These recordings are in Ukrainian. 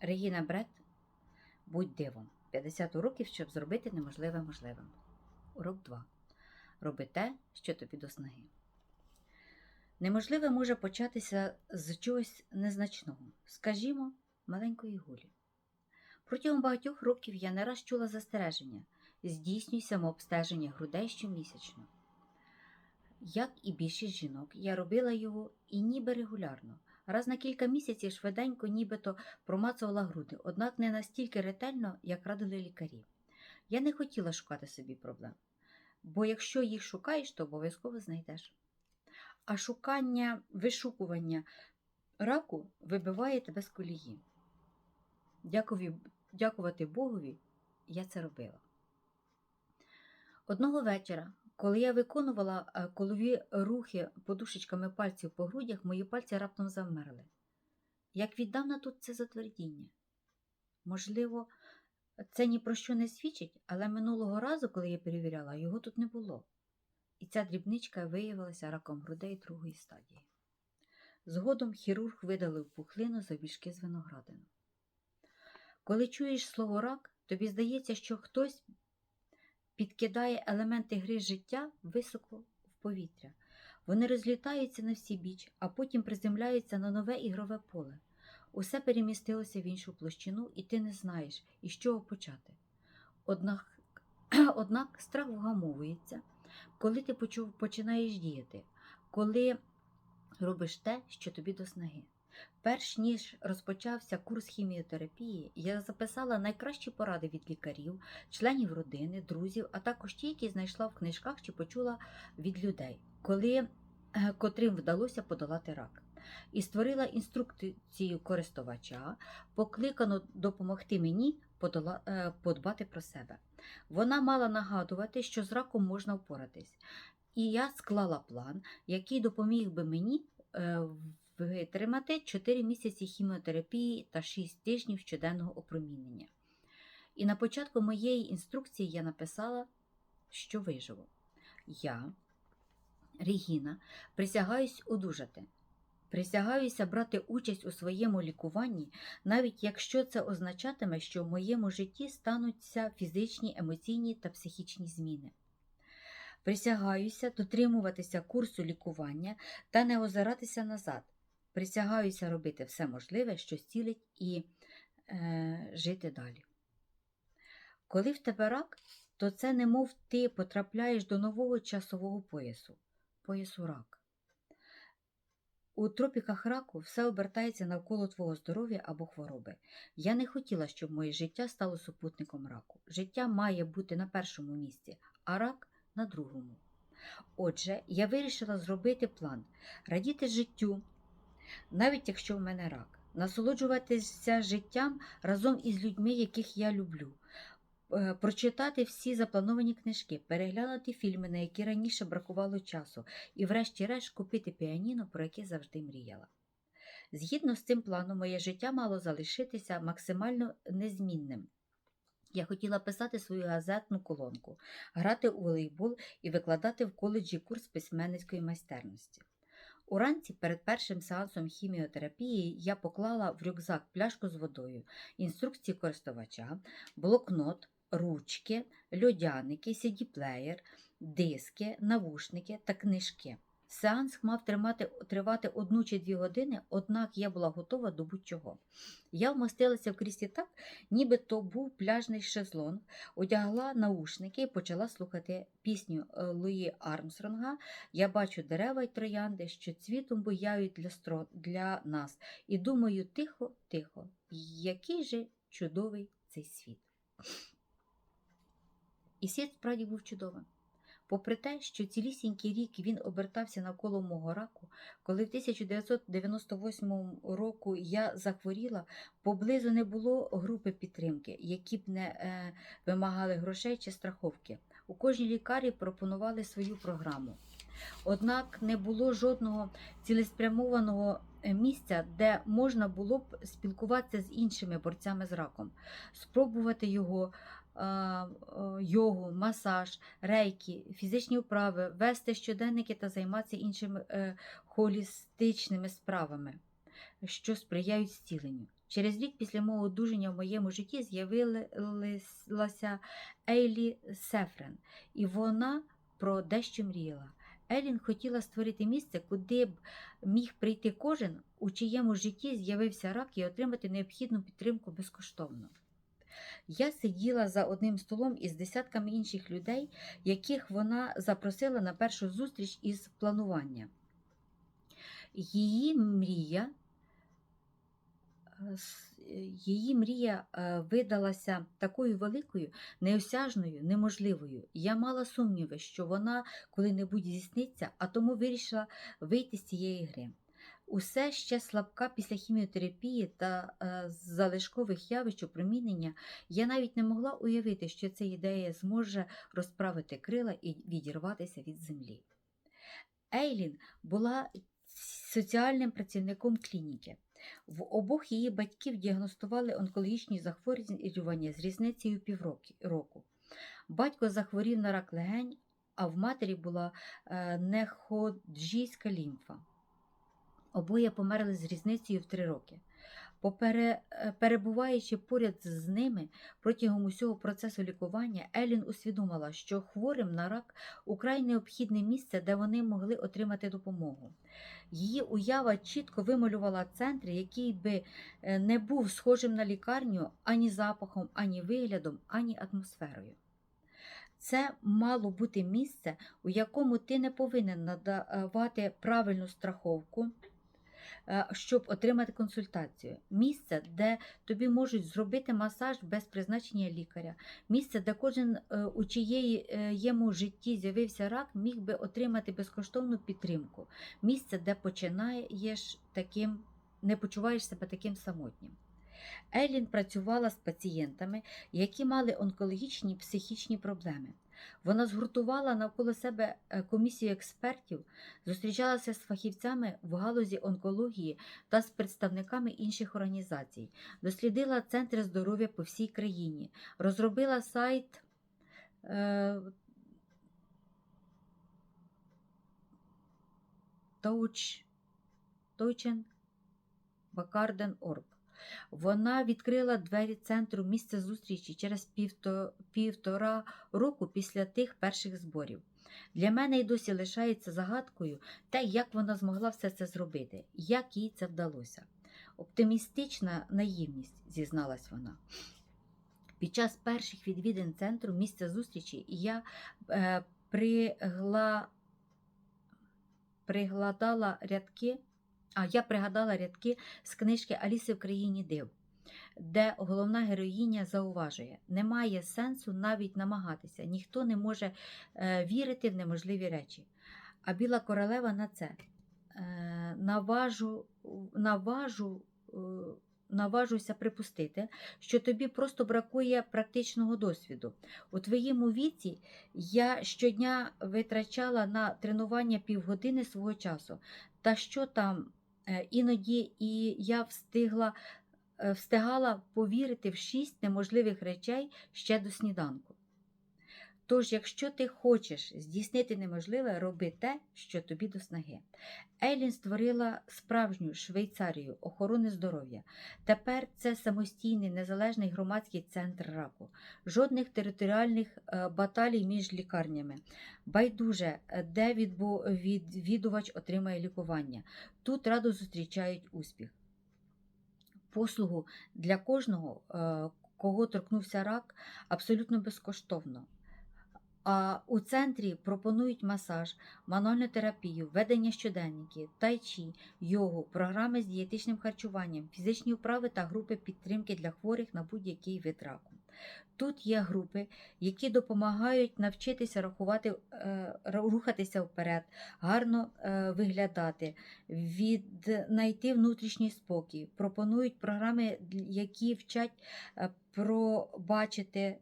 Регіна Бред, будь дивом. 50 уроків, щоб зробити неможливе можливим. Урок 2. Роби те, що тобі до снаги. Неможливе може початися з чогось незначного, скажімо, маленької гулі. Протягом багатьох років я не раз чула застереження здійснюй самообстеження грудей щомісячно. Як і більшість жінок, я робила його і ніби регулярно. Раз на кілька місяців швиденько нібито промацувала груди, однак не настільки ретельно, як радили лікарі. Я не хотіла шукати собі проблем, бо якщо їх шукаєш, то обов'язково знайдеш. А шукання, вишукування раку вибиває тебе з колії. Дякувати Богові, я це робила. Одного вечора, коли я виконувала е, колові рухи подушечками пальців по грудях, мої пальці раптом завмерли. Як віддавна тут це затвердіння? Можливо, це ні про що не свідчить, але минулого разу, коли я перевіряла, його тут не було. І ця дрібничка виявилася раком грудей другої стадії. Згодом хірург видалив пухлину завбільшки з виноградину. Коли чуєш слово рак, тобі здається, що хтось підкидає елементи гри життя високо в повітря. Вони розлітаються на всі біч, а потім приземляються на нове ігрове поле. Усе перемістилося в іншу площину, і ти не знаєш, із чого почати. Однак, однак страх вгамовується, коли ти почув, починаєш діяти, коли робиш те, що тобі до снаги. Перш ніж розпочався курс хіміотерапії, я записала найкращі поради від лікарів, членів родини, друзів, а також ті, які знайшла в книжках чи почула від людей, коли, е, котрим вдалося подолати рак. І створила інструкцію користувача, покликану допомогти мені е, подбати про себе. Вона мала нагадувати, що з раком можна впоратись. І я склала план, який допоміг би мені е, витримати 4 місяці хіміотерапії та 6 тижнів щоденного опромінення. І на початку моєї інструкції я написала, що виживу. Я, Регіна, присягаюсь одужати. Присягаюся брати участь у своєму лікуванні, навіть якщо це означатиме, що в моєму житті стануться фізичні, емоційні та психічні зміни. Присягаюся дотримуватися курсу лікування та не озиратися назад. Присягаюся робити все можливе, що зцілить і е, жити далі. Коли в тебе рак, то це немов ти потрапляєш до нового часового поясу поясу рак. У тропіках раку все обертається навколо твого здоров'я або хвороби. Я не хотіла, щоб моє життя стало супутником раку. Життя має бути на першому місці, а рак на другому. Отже, я вирішила зробити план радіти життю, навіть якщо в мене рак, насолоджуватися життям разом із людьми, яких я люблю, е, прочитати всі заплановані книжки, переглянути фільми, на які раніше бракувало часу, і, врешті-решт, купити піаніно, про яке завжди мріяла. Згідно з цим планом, моє життя мало залишитися максимально незмінним. Я хотіла писати свою газетну колонку, грати у волейбол і викладати в коледжі курс письменницької майстерності. Уранці перед першим сеансом хіміотерапії я поклала в рюкзак пляшку з водою, інструкції користувача, блокнот, ручки, льодяники, CD-плеєр, диски, навушники та книжки. Сеанс мав тримати, тривати одну чи дві години, однак я була готова до будь-чого. Я вмостилася в кріслі так, ніби то був пляжний шезлонг, одягла наушники і почала слухати пісню е, Луї Армстронга Я бачу дерева й троянди, що цвітом буяють для, стро... для нас, і думаю, тихо, тихо, який же чудовий цей світ. І світ справді був чудовим. Попри те, що цілісінький рік він обертався навколо мого раку, коли в 1998 року я захворіла, поблизу не було групи підтримки, які б не е, вимагали грошей чи страховки. У кожній лікарі пропонували свою програму. Однак не було жодного цілеспрямованого е, місця, де можна було б спілкуватися з іншими борцями з раком, спробувати його йогу, масаж, рейки, фізичні вправи, вести щоденники та займатися іншими е, холістичними справами, що сприяють зціленню. Через рік після мого одужання в моєму житті з'явилася Ейлі Сефрен, і вона про дещо мріяла. Елін хотіла створити місце, куди б міг прийти кожен, у чиєму житті з'явився рак і отримати необхідну підтримку безкоштовно. Я сиділа за одним столом із десятками інших людей, яких вона запросила на першу зустріч із планування. Її мрія, е, її мрія е, видалася такою великою, неосяжною, неможливою. Я мала сумніви, що вона коли-небудь здійсниться, а тому вирішила вийти з цієї гри. Усе ще слабка після хіміотерапії та е, залишкових явищ опромінення, я навіть не могла уявити, що ця ідея зможе розправити крила і відірватися від землі. Ейлін була соціальним працівником клініки. В обох її батьків діагностували онкологічні захворювання з різницею півроку. Батько захворів на рак легень, а в матері була е, неходжійська лімфа. Обоє померли з різницею в три роки. Попере, е, перебуваючи поряд з ними протягом усього процесу лікування, Елін усвідомила, що хворим на рак украй необхідне місце, де вони могли отримати допомогу. Її уява чітко вималювала центр, який би е, не був схожим на лікарню ані запахом, ані виглядом, ані атмосферою. Це мало бути місце, у якому ти не повинен надавати правильну страховку, щоб отримати консультацію. Місце, де тобі можуть зробити масаж без призначення лікаря. Місце, де кожен, е, у чиєму житті з'явився рак, міг би отримати безкоштовну підтримку. Місце, де починаєш таким, не почуваєш себе таким самотнім. Еллін працювала з пацієнтами, які мали онкологічні психічні проблеми. Вона згуртувала навколо себе е, комісію експертів, зустрічалася з фахівцями в галузі онкології та з представниками інших організацій, дослідила центри здоров'я по всій країні, розробила сайт е, Touch, Touchen Bakardен.org. Вона відкрила двері центру місця зустрічі через півтора року після тих перших зборів. Для мене й досі лишається загадкою те, як вона змогла все це зробити, як їй це вдалося. Оптимістична наївність, зізналась вона. Під час перших відвідин центру місця зустрічі я е, пригла, пригладала рядки. А я пригадала рядки з книжки Аліси в країні див, де головна героїня зауважує: немає сенсу навіть намагатися, ніхто не може е, вірити в неможливі речі. А біла королева на це е, наважу, наважу, е, наважуся припустити, що тобі просто бракує практичного досвіду. У твоєму віці я щодня витрачала на тренування півгодини свого часу. Та що там? Е, Іноді і я встигла, е, встигала повірити в шість неможливих речей ще до сніданку. Тож, якщо ти хочеш здійснити неможливе, роби те, що тобі до снаги. Ейлін створила справжню Швейцарію охорони здоров'я. Тепер це самостійний незалежний громадський центр раку, жодних територіальних е, баталій між лікарнями. Байдуже, де відвідувач отримає лікування. Тут радо зустрічають успіх. Послугу для кожного, е, кого торкнувся рак, абсолютно безкоштовно. А у центрі пропонують масаж, мануальну терапію, ведення щоденників, тайчі, йогу, програми з дієтичним харчуванням, фізичні вправи та групи підтримки для хворих на будь-який вид раку. Тут є групи, які допомагають навчитися рахувати, е, рухатися вперед, гарно е, виглядати, віднайти внутрішній спокій. Пропонують програми, які вчать е, пробачити,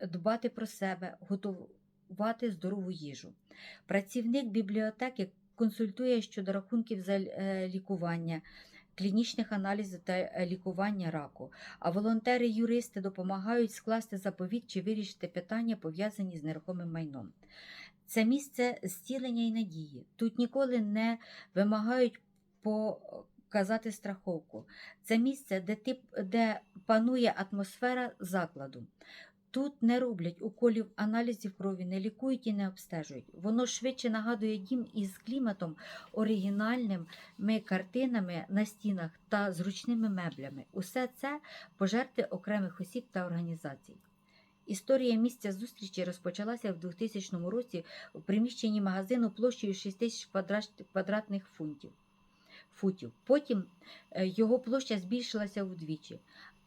дбати про себе, готувати здорову їжу. Працівник бібліотеки консультує щодо рахунків за е, лікування, клінічних аналізів та е, лікування раку. А волонтери-юристи допомагають скласти заповідь чи вирішити питання, пов'язані з нерухомим майном. Це місце зцілення і надії. Тут ніколи не вимагають по казати страховку. Це місце, де, тип, де панує атмосфера закладу. Тут не роблять уколів аналізів крові, не лікують і не обстежують. Воно швидше нагадує дім із кліматом, оригінальними картинами на стінах та зручними меблями. Усе це пожерти окремих осіб та організацій. Історія місця зустрічі розпочалася в 2000 році у приміщенні магазину площею 6 тисяч квадратних фунтів. футів. Потім е, його площа збільшилася вдвічі,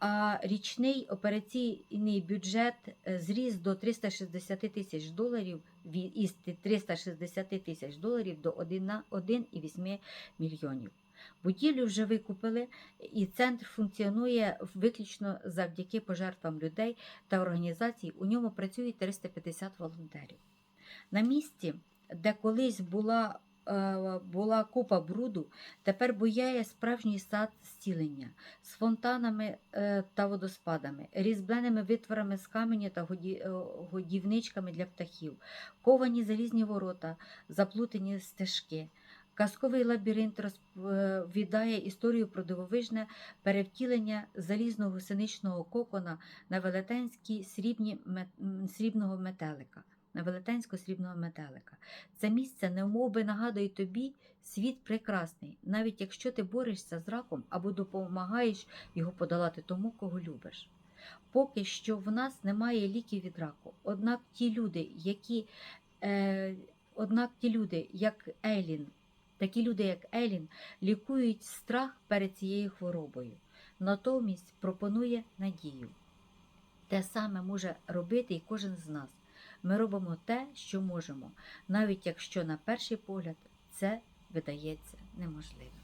а річний операційний бюджет е, зріс до 360 тисяч доларів із 360 тисяч доларів до 1,8 мільйонів. Будівлю вже викупили, і центр функціонує виключно завдяки пожертвам людей та організацій. У ньому працює 350 волонтерів. На місці, де колись була, була купа бруду, тепер буяє справжній сад зцілення з фонтанами е, та водоспадами, різьбленими витворами з каменю та е, годівничками для птахів, ковані залізні ворота, заплутані стежки. Казковий лабіринт розповідає історію про дивовижне перевтілення залізного гусеничного кокона на велетенські срібні срібного метелика. На велетенського срібного метелика. Це місце немовби нагадує тобі світ прекрасний, навіть якщо ти борешся з раком або допомагаєш його подолати тому, кого любиш. Поки що в нас немає ліків від раку. Однак ті люди, які е, однак ті люди, як Елін, такі люди, як Елін, лікують страх перед цією хворобою. Натомість пропонує надію. Те саме може робити і кожен з нас. Ми робимо те, що можемо, навіть якщо на перший погляд це видається неможливим.